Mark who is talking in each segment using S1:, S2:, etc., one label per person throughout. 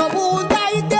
S1: তবু যাইতে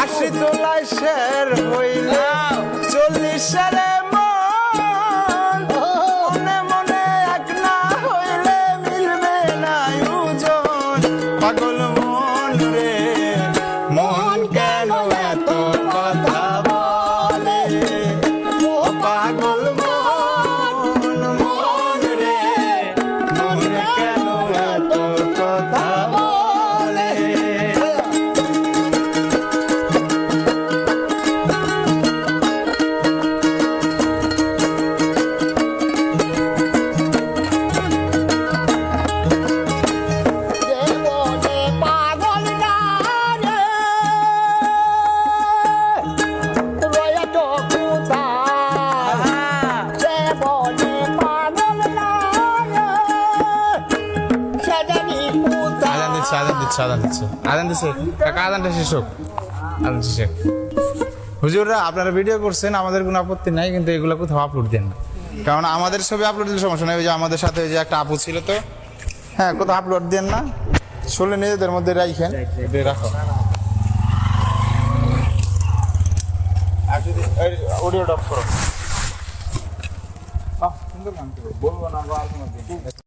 S2: আশি তোলায় শের হইলে দিচ্ছে, আদান দিচ্ছে আদান দিচ্ছে। আদান দিচ্ছে। কাকা, আদানটা শেষ হোক। আদান শেষ হোক। হুজুররা, আপনারা ভিডিও করছেন, আমাদের কোনো আপত্তি নাই, কিন্তু এগুলো কোথাও আপলোড দেন না। কারণ আমাদের ছবি আপলোড দিলে সমস্যা নেই, ওই যে আমাদের সাথে ওই যে একটা আপু ছিল তো। হ্যাঁ কোথাও আপলোড দেন না। শুনলে নিজেদের মধ্যে দিয়ে রাখো। অডিও ডপ করো। বলব না।